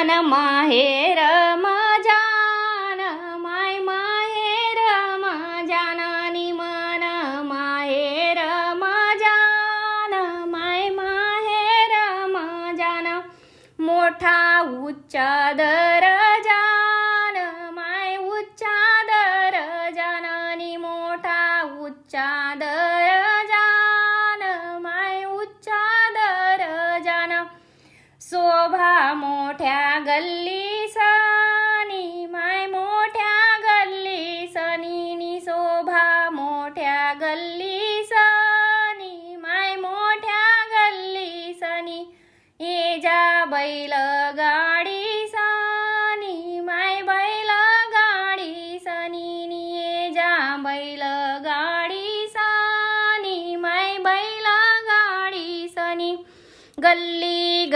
मन माहेर मजान माय माहेर मजान मन माहेर मजान माय माहेर मजान मोठा उच्चा मोठ्या गल्ली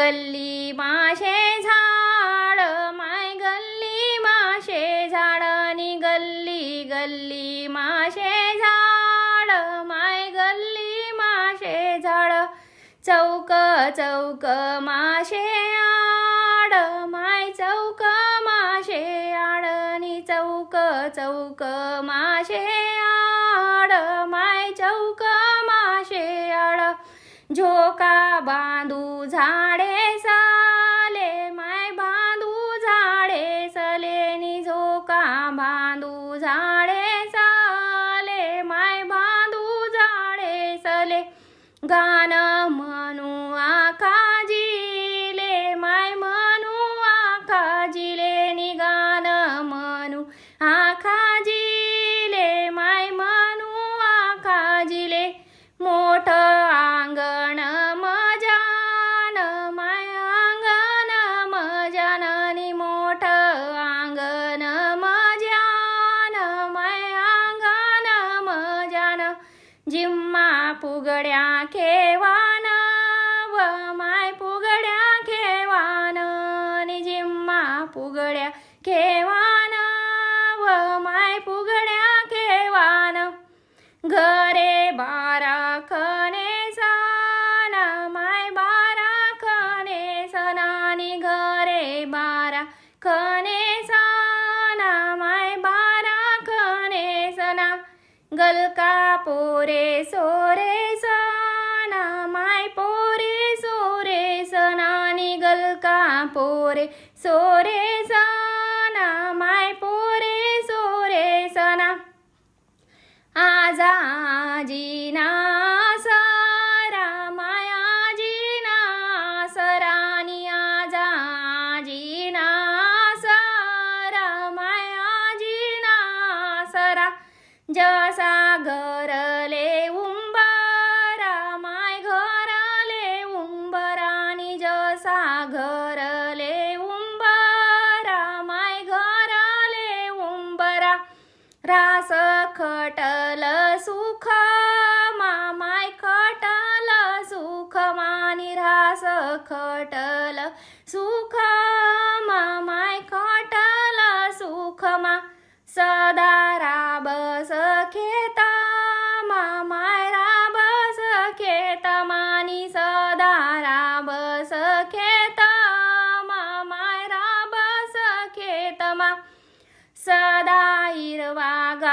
गल्ली माशे झाड माय गल्ली माशे झाड नि गल्ली गल्ली माशे झाड माय गल्ली माशे झाड. चौक चौक माशे आड माय चौक माशे आड नि चौक चौक माशे आड माय चौक माशे आड. झोका बांधू झाडे गाणं म्हणू आखाजिले जिम्मा फुगड्या खेवान व माय फुगड्या खेवान. नि जिम्मा फुगड्या खेवान व माय फुगड्या खेवान. घरे बारा खने सण माय बारा खने सणानी घ गलका पोरे सोरे सना माय पोरे सोरे सणानी गलका पोरे सोरे सना माय पोरे सोरे सणा आजाजीना सरा मायाजीना सरानी आजाजीना सरा मायाजीना सरा। जसा रास खटल सुख मामाय खटल सुख मानी रास खटल सुख मामाय खटल सुख मा सदा राबस खेता मामाय राबस खेत मानी सदा राबस खेत मामाय राबस खेत मा सदा ಇರುವಾಗ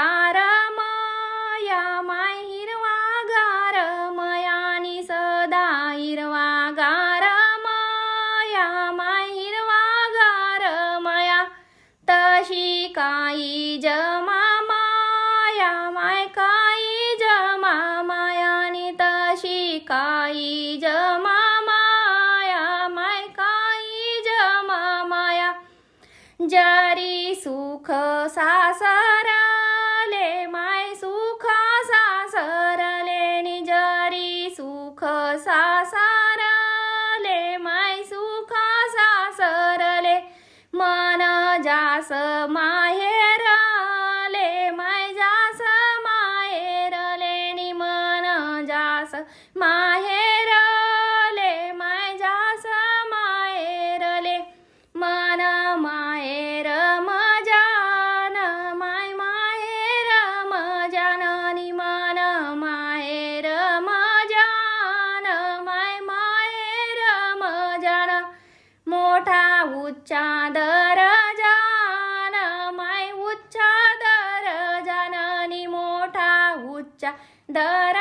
जरी सुख सासरले माय सुख सासरले नि जरी सुख सासरले माय सुख सासरले मन जास माहेरले माय जास माहेरले नि मन जास माहेरले. उच्चा दरजान माय उच्चा दरजान आणि मोठा उच्चा दर